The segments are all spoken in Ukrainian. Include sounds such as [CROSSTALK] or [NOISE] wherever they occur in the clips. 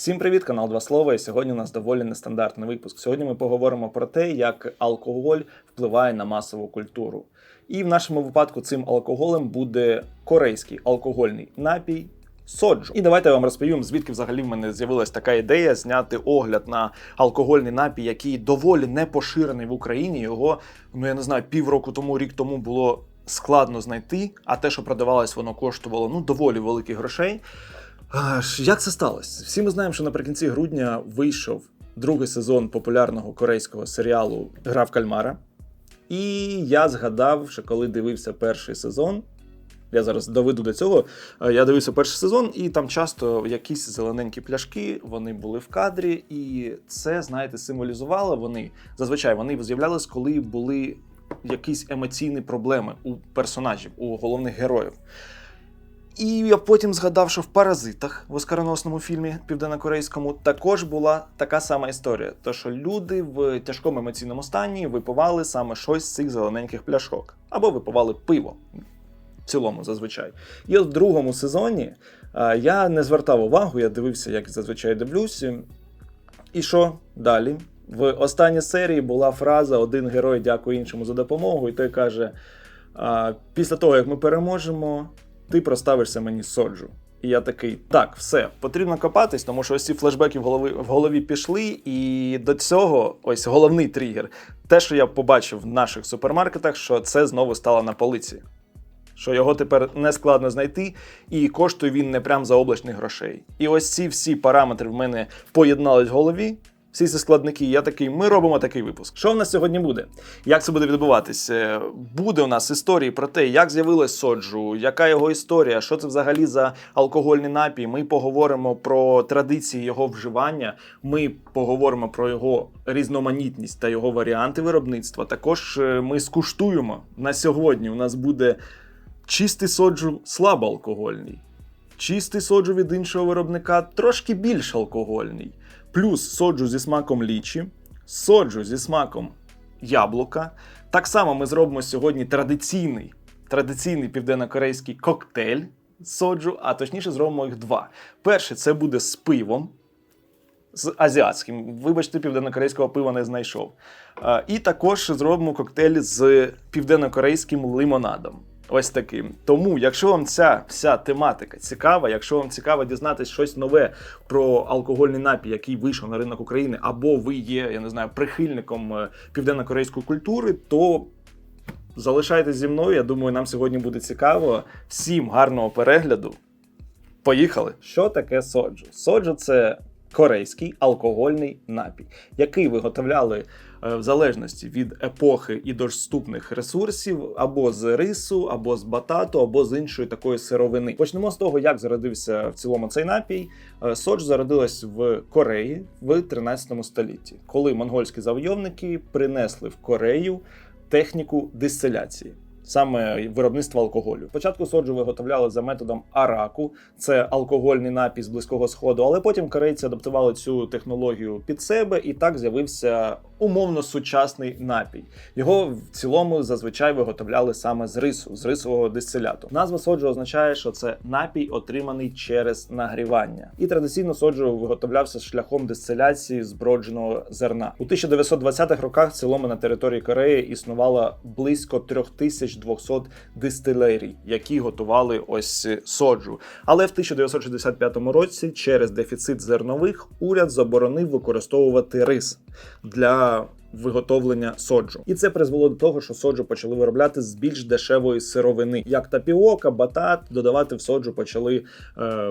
Всім привіт, канал Два Слова. І сьогодні у нас доволі нестандартний випуск. Сьогодні ми поговоримо про те, як алкоголь впливає на масову культуру. І в нашому випадку цим алкоголем буде корейський алкогольний напій. Соджу. І давайте я вам розповім, звідки взагалі в мене з'явилась така ідея зняти огляд на алкогольний напій, який доволі не поширений в Україні. Його, ну я не знаю, півроку тому, рік тому було складно знайти, а те, що продавалось, воно коштувало ну доволі великих грошей. А, Як це сталося? Всі ми знаємо, що наприкінці грудня вийшов другий сезон популярного корейського серіалу Гра в кальмара. І я згадав, що коли дивився перший сезон, я зараз доведу до цього. е, Я дивився перший сезон, і там часто якісь зелененькі пляшки вони були в кадрі, і це, знаєте, символізувало вони. Зазвичай вони з'являлись, коли були якісь емоційні проблеми у персонажів, у головних героїв. І я потім згадав, що в паразитах в оскароносному фільмі південнокорейському також була така сама історія. То що люди в тяжкому емоційному стані випивали саме щось з цих зелененьких пляшок або випивали пиво. В цілому, зазвичай. І от в другому сезоні а, я не звертав увагу, я дивився, як зазвичай дивлюся. І що далі? В останній серії була фраза: один герой дякує іншому за допомогу, і той каже: а, після того, як ми переможемо, ти проставишся мені соджу. І я такий, так, все, потрібно копатись, тому що ось ці флешбеки в голові, в голові пішли, і до цього ось головний тригер. Те, що я побачив в наших супермаркетах, що це знову стало на полиці. Що його тепер не складно знайти, і коштує він не прям за облачних грошей. І ось ці всі параметри в мене поєднались в голові. Всі ці складники, я такий, ми робимо такий випуск. Що в нас сьогодні буде? Як це буде відбуватись? Е, Буде у нас історії про те, як з'явилась соджу, яка його історія, що це взагалі за алкогольний напій. Ми поговоримо про традиції його вживання. Ми поговоримо про його різноманітність та його варіанти виробництва. Також е, ми скуштуємо на сьогодні. У нас буде чистий соджу слабоалкогольний, чистий соджу від іншого виробника трошки більш алкогольний, плюс соджу зі смаком лічі, соджу зі смаком яблука. Так само ми зробимо сьогодні традиційний, традиційний південнокорейський коктейль соджу, а точніше зробимо їх два. Перший це буде з пивом. З азіатським, вибачте, південнокорейського пива не знайшов. Е, І також зробимо коктейль з південнокорейським лимонадом. Ось таким. Тому, якщо вам ця вся тематика цікава, якщо вам цікаво дізнатись щось нове про алкогольний напій, який вийшов на ринок України, або ви є, я не знаю, прихильником е, південно-корейської культури, то залишайтесь зі мною. Я думаю, нам сьогодні буде цікаво. Всім гарного перегляду. Поїхали! Що таке соджу? Соджу це корейський алкогольний напій, який виготовляли в залежності від епохи і доступних ресурсів або з рису, або з батату, або з іншої такої сировини. Почнемо з того, як зародився в цілому цей напій. соч Содж зародилась в Кореї в 13 столітті, коли монгольські завойовники принесли в Корею техніку дистиляції. Саме виробництво алкоголю. Спочатку соджу виготовляли за методом араку, це алкогольний напій з близького сходу, але потім корейці адаптували цю технологію під себе, і так з'явився умовно сучасний напій. Його в цілому зазвичай виготовляли саме з рису, з рисового дистиляту. Назва соджу означає, що це напій, отриманий через нагрівання. І традиційно соджу виготовлявся шляхом дистиляції збродженого зерна. У 1920-х роках в цілому на території Кореї існувало близько 3200 дистилерій, які готували ось соджу. Але в 1965 році через дефіцит зернових уряд заборонив використовувати рис для виготовлення соджу. І це призвело до того, що соджу почали виробляти з більш дешевої сировини, як тапіока, батат, додавати в соджу почали е,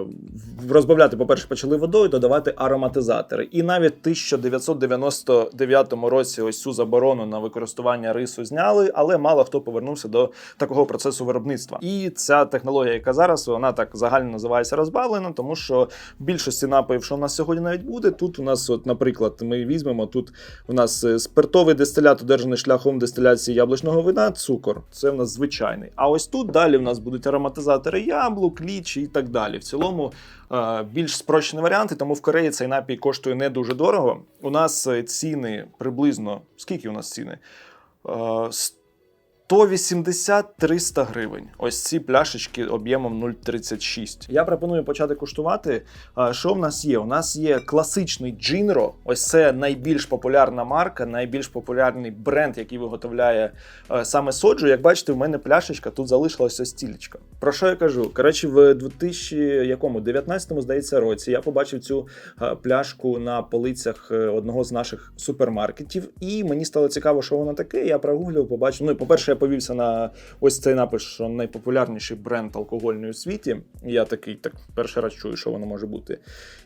розбавляти, по-перше, почали водою, додавати ароматизатори. І навіть в 1999 році ось цю заборону на використання рису зняли, але мало хто повернувся до такого процесу виробництва. І ця технологія, яка зараз вона так загально називається розбавлена, тому що більшості напоїв, що у нас сьогодні навіть буде, тут у нас, от, наприклад, ми візьмемо тут у нас е, спиртовий дистилят, одержаний шляхом дистиляції яблучного вина, цукор. Це в нас звичайний. А ось тут далі в нас будуть ароматизатори яблук, лічі і так далі. В цілому е, більш спрощені варіанти, тому в Кореї цей напій коштує не дуже дорого. У нас е, ціни приблизно скільки у нас ціни? Е, 180-300 гривень. Ось ці пляшечки об'ємом 0,36. Я пропоную почати куштувати. Що в нас є? У нас є класичний Джинро. Ось це найбільш популярна марка, найбільш популярний бренд, який виготовляє саме соджу. Як бачите, в мене пляшечка тут залишилася стілечка. Про що я кажу? Коротше, в 2019, здається, році я побачив цю пляшку на полицях е, одного з наших супермаркетів, і мені стало цікаво, що воно таке. Я прогуглив, побачив. Ну і по-перше, я повівся на ось цей напис, що найпопулярніший бренд алкогольний у світі. Я такий так перший раз чую, що воно може бути.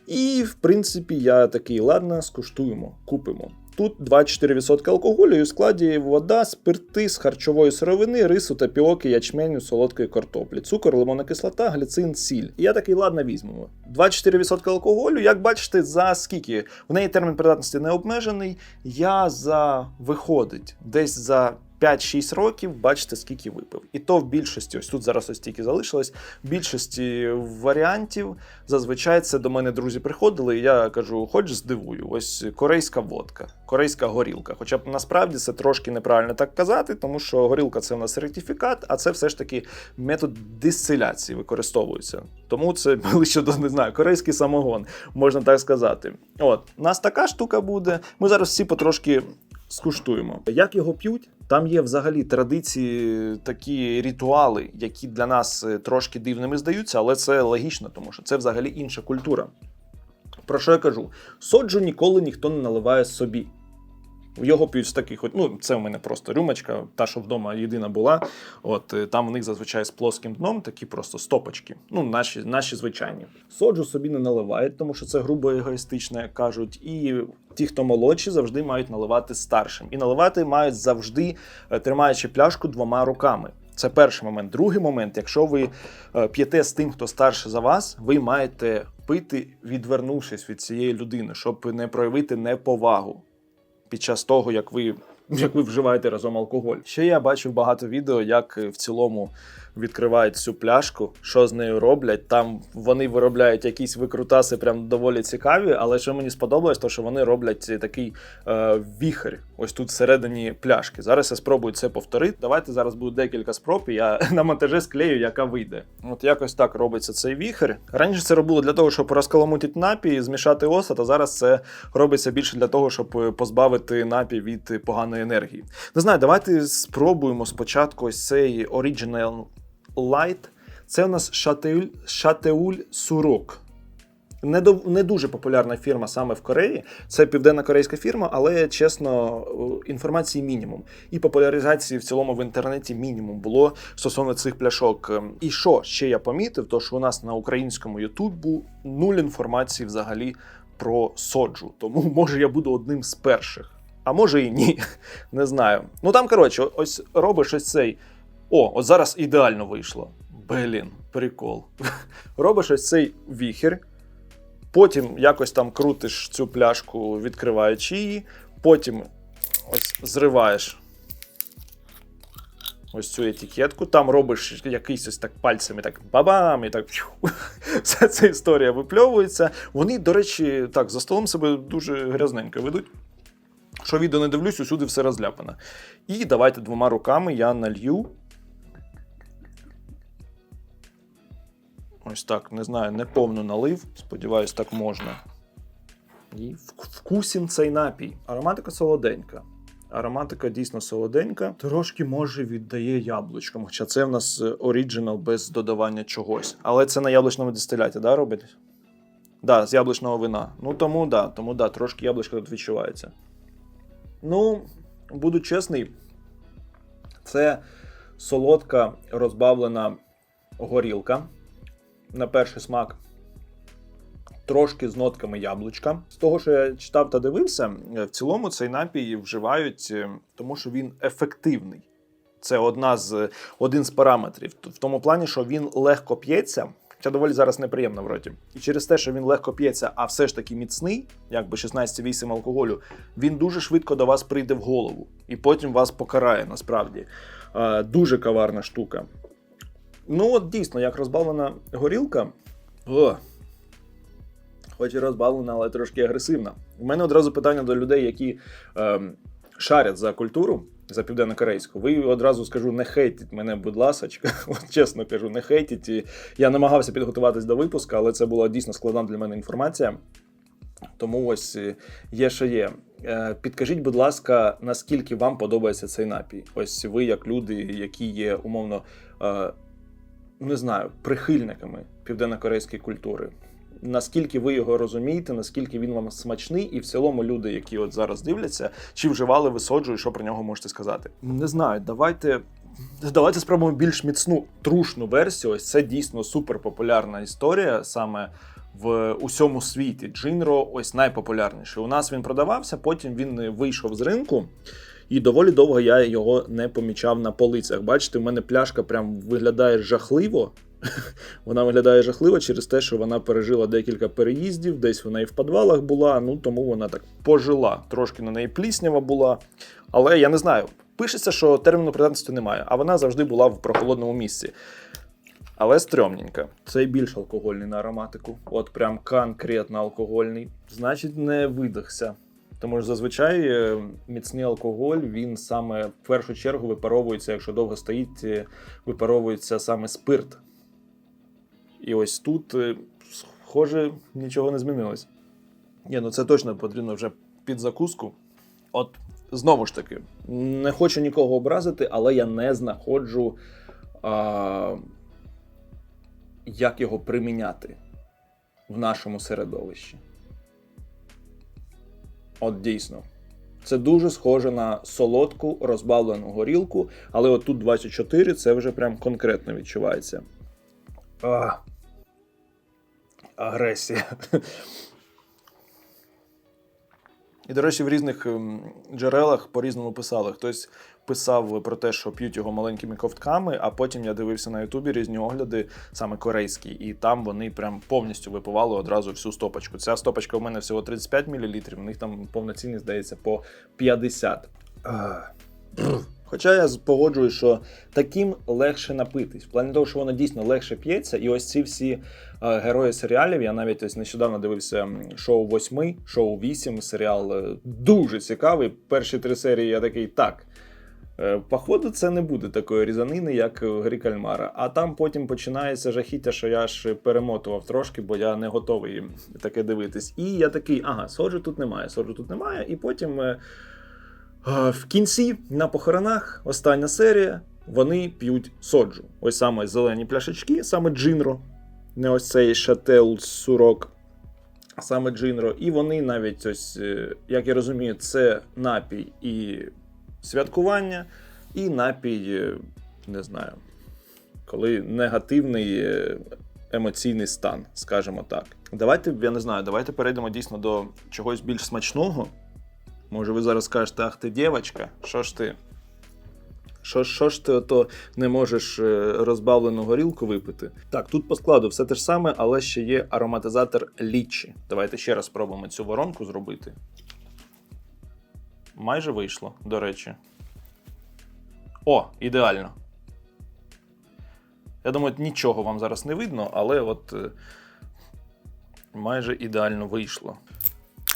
І в принципі, я такий, ладно, скуштуємо, купимо. Тут 24% алкоголю і у складі вода, спирти з харчової сировини, рису, тапіоки, ячменю, солодкої картоплі, цукор, лимонна кислота, гліцин, сіль. І я такий, ладно, візьмемо. 24% алкоголю, як бачите, за скільки? В неї термін придатності не обмежений. Я за виходить десь за 5-6 років, бачите, скільки випив. І то в більшості, ось тут зараз ось тільки залишилось. В більшості варіантів зазвичай це до мене друзі приходили. І я кажу, хоч здивую, ось корейська водка, корейська горілка. Хоча б насправді це трошки неправильно так казати, тому що горілка це в нас сертифікат, а це все ж таки метод дистиляції використовується. Тому це [LAUGHS] ближче до не знаю, корейський самогон, можна так сказати. От, у нас така штука буде. Ми зараз всі потрошки скуштуємо. Як його п'ють? Там є взагалі традиції, такі ритуали, які для нас е, трошки дивними здаються, але це логічно, тому що це взагалі інша культура. Про що я кажу? Соджу ніколи ніхто не наливає собі. Його п'ють з таких, ну це в мене просто рюмочка, та, що вдома єдина була. От е, там в них зазвичай з плоским дном такі просто стопочки. Ну, наші, наші звичайні. Соджу собі не наливають, тому що це грубо егоїстично, як кажуть. І ті, хто молодші, завжди мають наливати старшим. І наливати мають завжди е, тримаючи пляшку двома руками. Це перший момент. Другий момент, якщо ви е, п'єте з тим, хто старше за вас, ви маєте пити, відвернувшись від цієї людини, щоб не проявити неповагу під час того, як ви, як ви вживаєте разом алкоголь. Ще я бачив багато відео, як е, в цілому відкривають цю пляшку, що з нею роблять. Там вони виробляють якісь викрутаси, прям доволі цікаві. Але що мені сподобалось, то що вони роблять такий е, віхер, ось тут всередині пляшки. Зараз я спробую це повторити. Давайте зараз буде декілька спроб. і Я [LAUGHS] на монтажі склею, яка вийде. От якось так робиться цей віхер. Раніше це робило для того, щоб розкаламутити напій, змішати осад, а зараз це робиться більше для того, щоб е, позбавити напій від поганої енергії. Не знаю, давайте спробуємо спочатку ось цей Original Light. Це у нас Шатеуль, Шатеуль Сурок. Не, до, не дуже популярна фірма саме в Кореї. Це південна корейська фірма, але чесно, е, інформації мінімум. І популяризації в цілому в інтернеті мінімум було стосовно цих пляшок. Ем, І що ще я помітив, то що у нас на українському Ютубу нуль інформації взагалі про соджу. Тому може я буду одним з перших. А може і ні. [LAUGHS] Не знаю. Ну там, коротше, ось робиш ось цей. О, от зараз ідеально вийшло. Блін, прикол. [LAUGHS] Робиш ось цей віхер, потім якось там крутиш цю пляшку, відкриваючи її, потім ось зриваєш ось цю етикетку, там робиш якийсь ось так пальцями, так бабам, і так [LAUGHS] вся ця історія випльовується. Вони, до речі, так, за столом себе дуже грязненько ведуть. Що відео не дивлюсь, усюди все розляпано. І давайте двома руками я налью. Ось так, не знаю, не повну налив. Сподіваюсь, так можна. І вк- вкусім цей напій. Ароматика солоденька. Ароматика дійсно солоденька. Трошки може віддає яблучком. Хоча це в нас е, оріджинал без додавання чогось. Але це на яблучному дистиляті, да, робить? Да, з яблучного вина. Ну тому да, тому да, трошки яблучка тут відчувається. Ну, буду чесний, це солодка розбавлена горілка. На перший смак трошки з нотками яблучка. З того, що я читав та дивився, е, в цілому цей напій вживають, е, тому що він ефективний. Це одна з, один з параметрів. В тому плані, що він легко п'ється. Хоча доволі зараз неприємно в роті. І через те, що він легко п'ється, а все ж таки міцний, якби 16,8 алкоголю, він дуже швидко до вас прийде в голову і потім вас покарає насправді. Е, дуже коварна штука. Ну, от дійсно, як розбавлена горілка. О, хоч і розбавлена, але трошки агресивна. У мене одразу питання до людей, які ем, шарять за культуру. за південно-корейську. Ви одразу скажу, не хейтіть мене, будь ласочка. [LAUGHS] От чесно кажу, не хейтіть. Я намагався підготуватись до випуску, але це була дійсно складна для мене інформація. Тому ось е, є, що є. Е, Підкажіть, будь ласка, наскільки вам подобається цей напій? Ось ви, як люди, які є умовно, е, не знаю, прихильниками південно-корейської культури. Наскільки ви його розумієте, наскільки він вам смачний, і в цілому люди, які от зараз дивляться, чи вживали ви соджу, і що про нього можете сказати? Не знаю, давайте. Давайте спробуємо більш міцну трушну версію. Ось це дійсно суперпопулярна історія саме в усьому світі. Джинро ось найпопулярніший. У нас він продавався, потім він вийшов з ринку. І доволі довго я його не помічав на полицях. Бачите, в мене пляшка прям виглядає жахливо. [LAUGHS] Вона виглядає жахливо через те, що вона пережила декілька переїздів, десь вона і в підвалах була, ну тому вона так пожила. Трошки на неї пліснява була. Але я не знаю. Пишеться, що терміну придатності немає, а вона завжди була в прохолодному місці. Але стрьомненька. Цей більш алкогольний на ароматику. От прям конкретно алкогольний. Значить, не видихся. Тому що зазвичай е, міцний алкоголь він саме в першу чергу випаровується, якщо довго стоїть, е, випаровується саме спирт. І ось тут, е, схоже, нічого не змінилось. Ні, ну це точно потрібно вже під закуску. От знову ж таки, не хочу нікого образити, але я не знаходжу, а, як його приміняти в нашому середовищі. От дійсно. Це дуже схоже на солодку розбавлену горілку, але от тут 24 це вже прям конкретно відчувається. А. Агресія. І, до речі, в різних ем, джерелах по-різному писали. Хтось писав про те, що п'ють його маленькими ковтками, а потім я дивився на Ютубі різні огляди, саме корейські, і там вони прям повністю випивали одразу всю стопочку. Ця стопочка у мене всього 35 мл, у них там повноцінні, здається, по 50. [CLEARS THROAT] Хоча я погоджуюсь, що таким легше напитись. В плані того, що воно дійсно легше п'ється, і ось ці всі е, герої серіалів. Я навіть ось нещодавно дивився шоу восьми, шоу 8, серіал е, дуже цікавий. Перші три серії я такий так. Е, Походу, це не буде такої різанини, як в грі кальмара. А там потім починається жахіття, що я ж перемотував трошки, бо я не готовий таке дивитись. І я такий, ага, соджу тут немає, соджу тут немає. І потім. е, В кінці на похоронах остання серія. Вони п'ють соджу. Ось саме зелені пляшечки, саме джинро, не ось цей шател сурок, саме джинро. І вони навіть ось, е, як я розумію, це напій і святкування, і напій, не знаю, коли негативний е, емоційний стан, скажімо так. Давайте, я не знаю, давайте перейдемо дійсно до чогось більш смачного. Може, ви зараз скажете, ах ти дівчинка, що ж ти? Що, що ж ти ото не можеш е, розбавлену горілку випити? Так, тут по складу все те ж саме, але ще є ароматизатор лічі. Давайте ще раз спробуємо цю воронку зробити. Майже вийшло, до речі. О, ідеально. Я думаю, нічого вам зараз не видно, але от е, майже ідеально вийшло.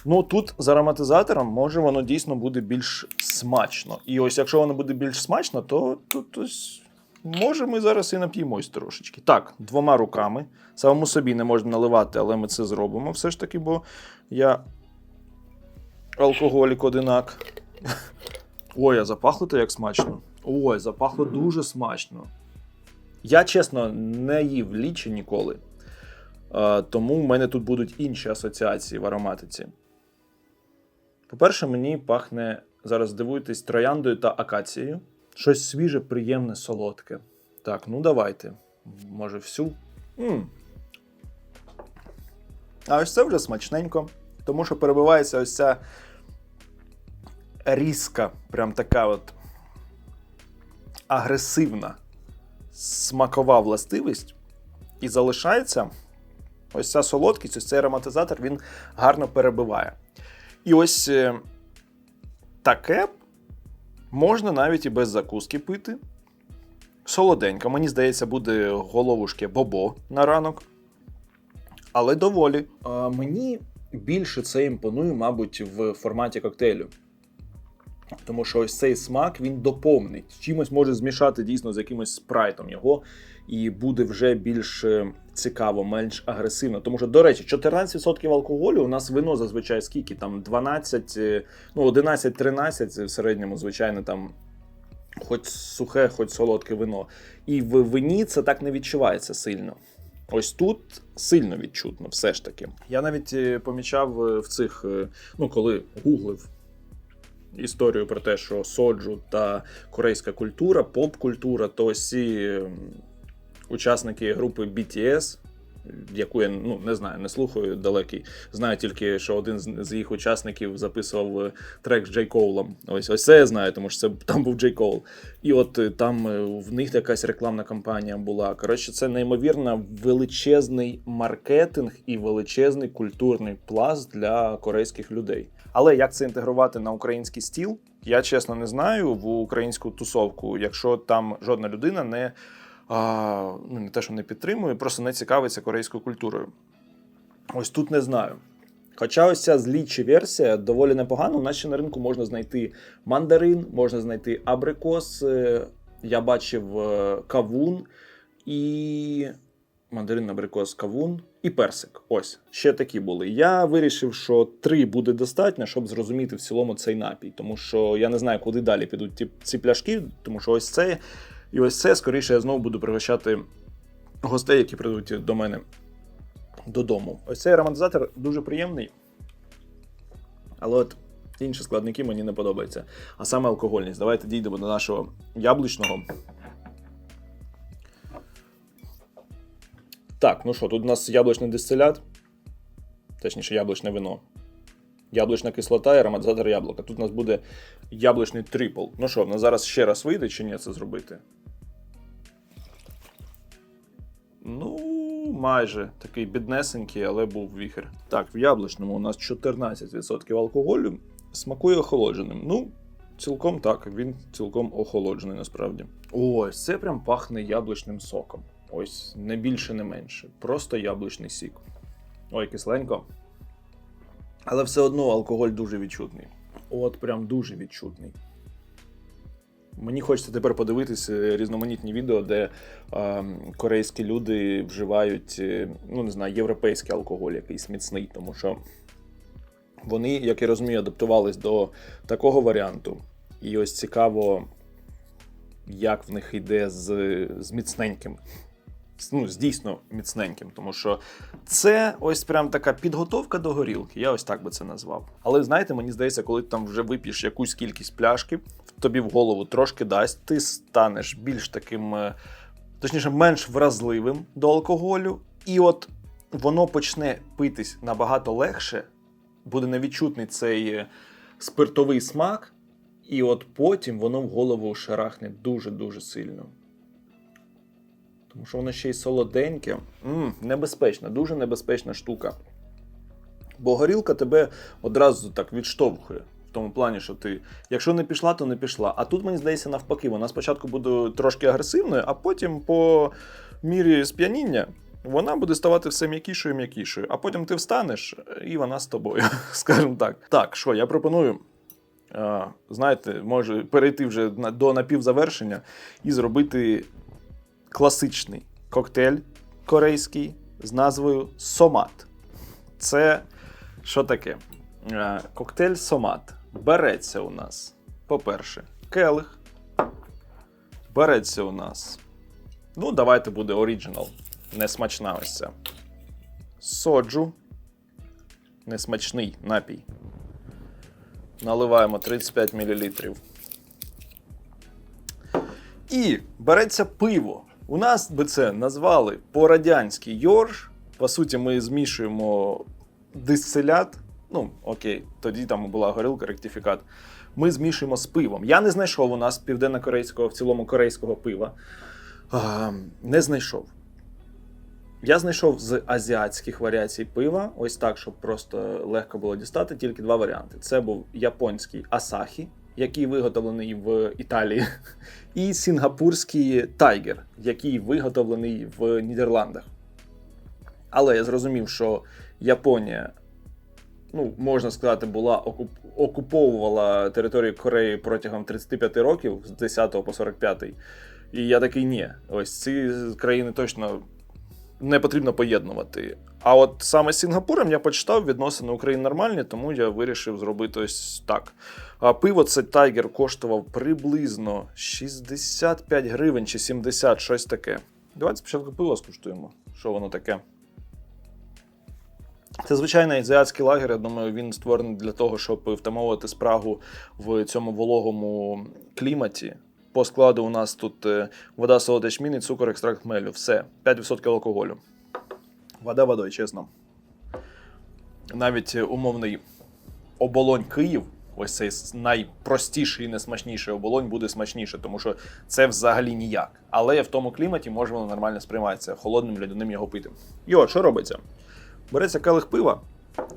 Ну тут з ароматизатором може воно дійсно буде більш смачно. І ось якщо воно буде більш смачно, то тут ось може ми зараз і нап'ємось трошечки. Так, двома руками. Самому собі не можна наливати, але ми це зробимо все ж таки, бо я алкоголік одинак. Ой, а запахло то як смачно. Ой, запахло дуже смачно. Я, чесно, не їв лічі ніколи. Тому в мене тут будуть інші асоціації в ароматиці. По-перше, мені пахне, зараз дивуйтесь, трояндою та акацією. Щось свіже, приємне, солодке. Так, ну давайте. Може, всю. м А ось це вже смачненько, тому що перебивається ось ця різка, прям така от агресивна смакова властивість. І залишається ось ця солодкість, ось цей ароматизатор, він гарно перебиває. І ось е, таке можна навіть і без закуски пити. Солоденько, мені здається, буде головушки бобо на ранок. Але доволі. А, мені більше це імпонує, мабуть, в форматі коктейлю. Тому що ось цей смак він доповнить. Чимось може змішати дійсно з якимось спрайтом його, і буде вже більш е, цікаво, менш агресивно. Тому що, до речі, 14% алкоголю у нас вино зазвичай скільки? Там 12, е, ну 11-13 в середньому, звичайно, там. Хоч сухе, хоч солодке вино. І в вині це так не відчувається сильно. Ось тут сильно відчутно, все ж таки. Я навіть е, помічав в цих, ну коли гуглив історію про те, що соджу та корейська культура, поп-культура, то всі учасники групи BTS, яку я ну, не знаю, не слухаю далекий. Знаю тільки, що один з з їх учасників записував е, трек з Джей Коулом. Ось ось це я знаю, тому що це там був Джей Коул. І от е, там е, в них якась рекламна кампанія була. Коротше, це неймовірно величезний маркетинг і величезний культурний пласт для корейських людей. Але як це інтегрувати на український стіл? Я чесно не знаю в українську тусовку, якщо там жодна людина не а, ну не те, що не підтримує, просто не цікавиться корейською культурою. Ось тут не знаю. Хоча ось ця злічі версія доволі непогана. У нас ще на ринку можна знайти мандарин, можна знайти абрикос. е, Я бачив е, кавун і. Мандарин, абрикос, кавун і персик. Ось ще такі були. Я вирішив, що три буде достатньо, щоб зрозуміти в цілому цей напій. Тому що я не знаю, куди далі підуть ті, ці пляшки, тому що ось це і ось це, скоріше, я знову буду пригощати гостей, які прийдуть до мене додому. Ось цей ароматизатор дуже приємний. Але от інші складники мені не подобаються. А саме алкогольність. Давайте дійдемо до нашого яблучного. Так, ну що, тут у нас яблучний дистилят, точніше, яблучне вино. Яблучна кислота і ароматизатор яблука. Тут у нас буде яблучний трипл. Ну що, в нас зараз ще раз вийде чи ні це зробити? Ну, майже такий біднесенький, але був віхер. Так, в яблучному у нас 14% алкоголю. Смакує охолодженим. Ну, цілком так, він цілком охолоджений насправді. Ось, це прям пахне яблучним соком. Ось, не більше, не менше. Просто яблучний сік. Ой, кисленько. Але все одно алкоголь дуже відчутний. От прям дуже відчутний. Мені хочеться тепер подивитися різноманітні відео, де е, корейські люди вживають, е, ну не знаю, європейський алкоголь, якийсь міцний, тому що вони, як я розумію, адаптувались до такого варіанту. І ось цікаво, як в них йде з, з міцненьким. Ну, дійсно міцненьким, тому що це ось прям така підготовка до горілки. Я ось так би це назвав. Але знаєте, мені здається, коли ти там вже вип'єш якусь кількість пляшки, тобі в голову трошки дасть, ти станеш більш таким, е, точніше, менш вразливим до алкоголю, і от воно почне питись набагато легше, буде невідчутний цей е, спиртовий смак, і от потім воно в голову шарахне дуже-дуже сильно. Тому що воно ще й солоденьке. М, небезпечна, дуже небезпечна штука. Бо горілка тебе одразу так відштовхує. В тому плані, що ти, якщо не пішла, то не пішла. А тут, мені здається, навпаки, вона спочатку буде трошки агресивною, а потім, по мірі сп'яніння, вона буде ставати все м'якішою і м'якішою. А потім ти встанеш, і вона з тобою, [LAUGHS] скажімо так. Так, що я пропоную. е, Знаєте, може перейти вже до напівзавершення і зробити класичний коктейль корейський з назвою Сомат. Це що таке? Е, Коктейль Сомат. Береться у нас, по-перше, келих. Береться у нас. Ну, давайте буде оріджинал. Несмачна ось ця. Соджу. Несмачний напій. Наливаємо 35 мл. І береться пиво. У нас би це назвали по-радянськи йорш. По суті, ми змішуємо дистилят. Ну, окей, тоді там була горілка, ректифікат. Ми змішуємо з пивом. Я не знайшов у нас південно-корейського, в цілому корейського пива. А, не знайшов. Я знайшов з азіатських варіацій пива, ось так, щоб просто легко було дістати, тільки два варіанти. Це був японський Асахі, який виготовлений в Італії, і сінгапурський Тайгер, який виготовлений в Нідерландах. Але я зрозумів, що Японія ну, можна сказати, була окуп... окуповувала територію Кореї протягом 35 років з 10 по 45. І я такий ні. Ось ці країни точно не потрібно поєднувати. А от саме з Сінгапуром я почитав відносини України нормальні, тому я вирішив зробити ось так. А пиво це Тайгер коштував приблизно 65 гривень чи 70, щось таке. Давайте спочатку пиво скуштуємо, що воно таке. Це звичайний азіатський лагер. Я думаю, він створений для того, щоб втамовувати спрагу в цьому вологому кліматі. По складу у нас тут е, вода, солод, ячмінь і цукор, екстракт хмелю. Все, 5% алкоголю. Вода водою, чесно. Навіть е, умовний оболонь Київ, ось цей найпростіший і найсмачніший оболонь буде смачніше, тому що це взагалі ніяк. Але в тому кліматі може воно нормально сприймається, холодним льодяним його пити. І що робиться? Береться келих пива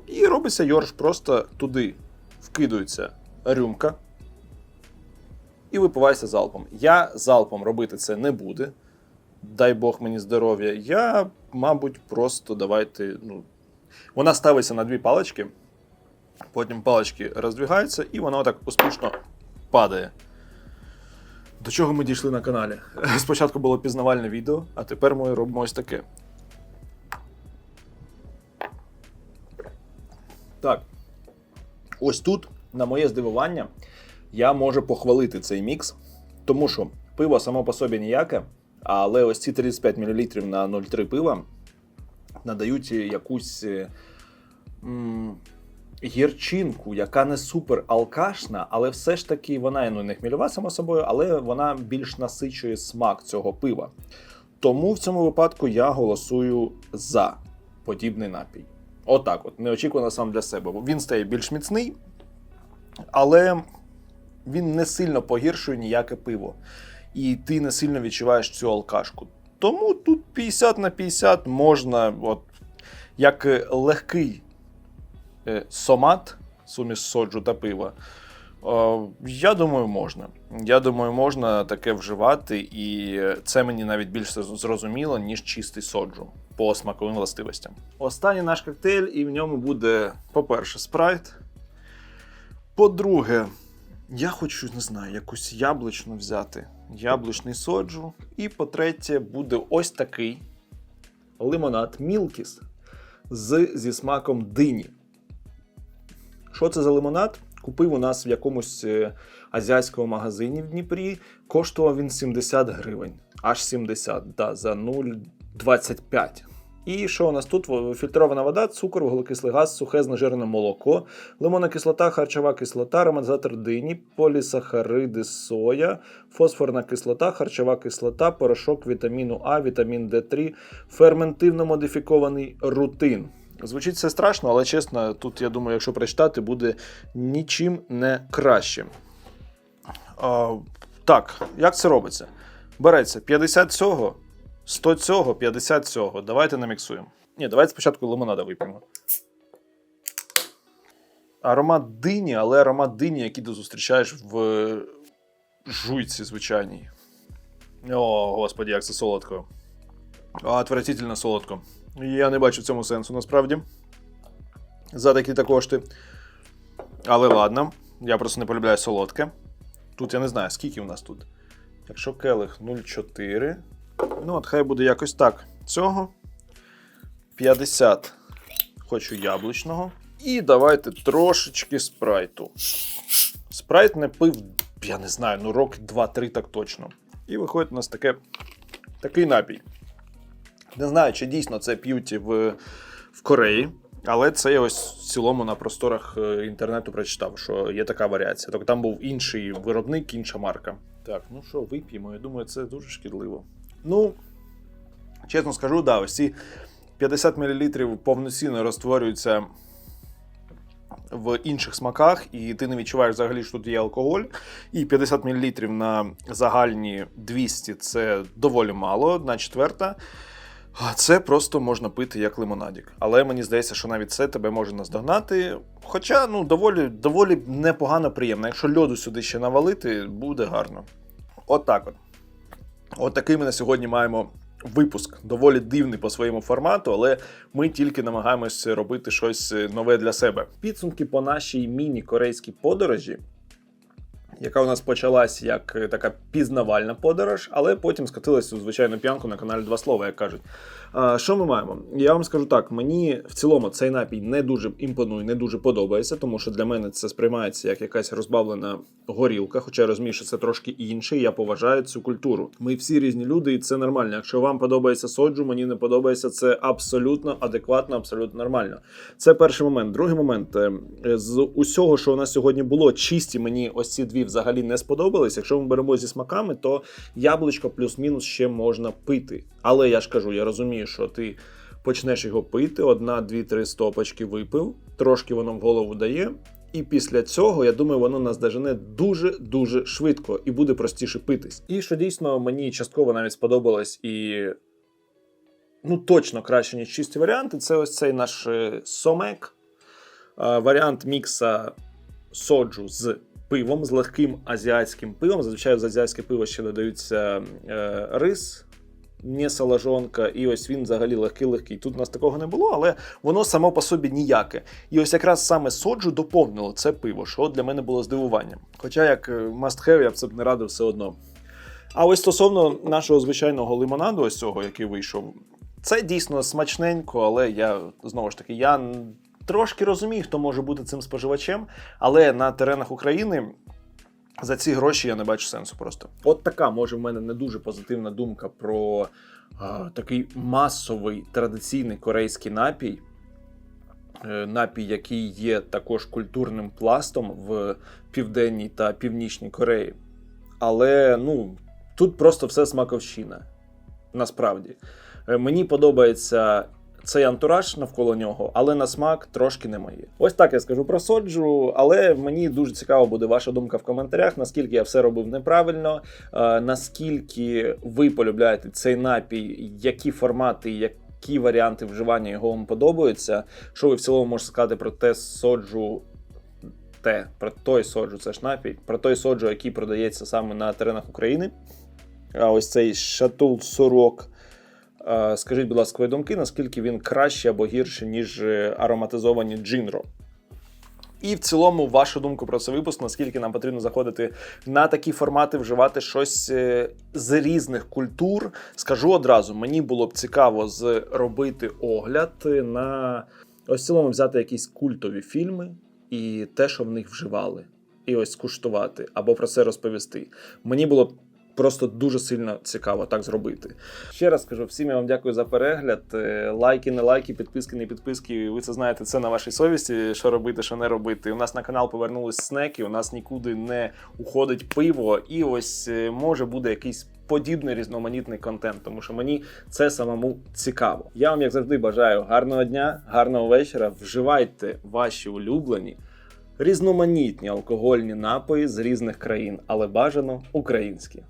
і робиться йорш, просто туди вкидується рюмка і випивається залпом. Я залпом робити це не буду. Дай Бог мені здоров'я. Я, мабуть, просто давайте. Ну, вона ставиться на дві палички, потім палички роздвигаються, і вона так успішно падає. До чого ми дійшли на каналі? [LAUGHS] Спочатку було пізнавальне відео, а тепер ми робимо ось таке. Так. Ось тут, на моє здивування, я можу похвалити цей мікс, тому що пиво само по собі ніяке, але ось ці 35 мл на 0,3 пива надають якусь е, м, гірчинку, яка не супер алкашна, але все ж таки вона ну, не хмільова само собою, але вона більш насичує смак цього пива. Тому в цьому випадку я голосую за подібний напій. Отак, от, неочікувано сам для себе. Він стає більш міцний, але він не сильно погіршує ніяке пиво. І ти не сильно відчуваєш цю алкашку. Тому тут 50 на 50 можна, от, як е, легкий е, сомат, суміш соджу та пива. е, Я думаю, можна. Я думаю, можна таке вживати, і це мені навіть більше зрозуміло, ніж чистий соджу по смаковим властивостям. Останній наш коктейль, і в ньому буде, по-перше, спрайт. По-друге, я хочу, не знаю, якусь яблучну взяти. Яблучний соджу. І по-третє, буде ось такий лимонад Мілкіс з, зі смаком дині. Що це за лимонад? Купив у нас в якомусь е, азіатському магазині в Дніпрі. Коштував він 70 гривень. Аж 70, да, за 0,25. І що у нас тут? Фільтрована вода, цукор, вуглекислий газ, сухе знежирене молоко, лимонна кислота, харчова кислота, ароматизатор дині, полісахариди соя, фосфорна кислота, харчова кислота, порошок вітаміну А, вітамін Д3, ферментивно модифікований рутин. Звучить це страшно, але чесно, тут я думаю, якщо прочитати, буде нічим не краще. А, так, як це робиться? Береться 50 цього, 100 цього, 50 цього. Давайте наміксуємо. Ні, давайте спочатку лимонада вип'ємо. Аромат дині, але аромат дині, який ти зустрічаєш в жуйці звичайній. О, господі, як це солодко. Отвратительно солодко. Я не бачу в цьому сенсу насправді. За такі-то кошти. Але ладно, я просто не полюбляю солодке. Тут я не знаю, скільки у нас тут. Якщо келих 0,4. Ну, от хай буде якось так. Цього. 50. Хочу яблучного. І давайте трошечки спрайту. Спрайт не пив, я не знаю, ну роки 2-3 так точно. І виходить у нас таке, такий напій. Не знаю, чи дійсно це п'ють в, в Кореї, але це я ось в цілому на просторах е, інтернету прочитав, що є така варіація. Тобто там був інший виробник, інша марка. Так, ну що, вип'ємо. Я думаю, це дуже шкідливо. Ну, чесно скажу, да, ось ці 50 мл повноцінно розтворюються в інших смаках, і ти не відчуваєш взагалі, що тут є алкоголь. І 50 мл на загальні 200 це доволі мало, одна четверта. Це просто можна пити як лимонадік. Але мені здається, що навіть це тебе може наздогнати. Хоча, ну, доволі, доволі непогано приємно. Якщо льоду сюди ще навалити, буде гарно. От так от. От такий ми на сьогодні маємо випуск доволі дивний по своєму формату, але ми тільки намагаємося робити щось нове для себе. Підсумки по нашій міні-корейській подорожі. Яка у нас почалась як е, така пізнавальна подорож, але потім скотилася у звичайну п'янку на каналі Два слова, як кажуть. А, що ми маємо? Я вам скажу так: мені в цілому цей напій не дуже імпонує, не дуже подобається, тому що для мене це сприймається як якась розбавлена горілка. Хоча я розумію, що це трошки інше. Я поважаю цю культуру. Ми всі різні люди, і це нормально. Якщо вам подобається соджу, мені не подобається, це абсолютно адекватно, абсолютно нормально. Це перший момент. Другий момент е, з усього, що у нас сьогодні було, чисті мені ось ці дві взагалі не сподобались. Якщо ми беремо зі смаками, то яблучко плюс-мінус ще можна пити. Але я ж кажу, я розумію, що ти почнеш його пити, одна, дві, три стопочки випив, трошки воно в голову дає. І після цього, я думаю, воно нас дожене дуже дуже швидко і буде простіше питись. І що дійсно мені частково навіть сподобалось і ну точно краще, ніж чисті варіанти. Це ось цей наш е, сомек, Е, варіант мікса соджу з пивом, з легким азіатським пивом. Зазвичай з азіатське пиво ще додаються е, рис. Не салажонка, і ось він взагалі легкий-легкий. Тут у нас такого не було, але воно само по собі ніяке. І ось якраз саме соджу доповнило це пиво, що для мене було здивуванням. Хоча як е, must have, я б це б не радив все одно. А ось стосовно нашого звичайного лимонаду, ось цього, який вийшов, це дійсно смачненько, але я знову ж таки, я трошки розумію, хто може бути цим споживачем, але на теренах України. За ці гроші я не бачу сенсу просто. От така може в мене не дуже позитивна думка про а, такий масовий традиційний корейський напій. Е, Напій, який є також культурним пластом в південній та північній Кореї. Але ну, тут просто все смаковщина. Насправді. Е, Мені подобається цей антураж навколо нього, але на смак трошки не моє. Ось так я скажу про соджу, але мені дуже цікаво буде ваша думка в коментарях, наскільки я все робив неправильно, е, наскільки ви полюбляєте цей напій, які формати, які варіанти вживання його вам подобаються. Що ви в цілому можете сказати про те соджу. Те, про той соджу, це ж напій, про той соджу, який продається саме на теренах України. А ось цей шатул сорок. Е, Скажіть, будь ласка, думки, наскільки він краще або гірше, ніж е, ароматизовані джинро? І в цілому, вашу думку про цей випуск, наскільки нам потрібно заходити на такі формати, вживати щось е, з різних культур. Скажу одразу, мені було б цікаво зробити огляд на ось в цілому взяти якісь культові фільми і те, що в них вживали, і ось скуштувати або про це розповісти. Мені було б просто дуже сильно цікаво так зробити. Ще раз скажу всім я вам дякую за перегляд. Е, Лайки, не лайки, підписки, не підписки. Ви це знаєте, це на вашій совісті, що робити, що не робити. У нас на канал повернулись снеки, у нас нікуди не уходить пиво, і ось е, може буде якийсь. Подібний різноманітний контент, тому що мені це самому цікаво. Я вам, як завжди, бажаю гарного дня, гарного вечора. Вживайте ваші улюблені різноманітні алкогольні напої з різних країн, але бажано українські.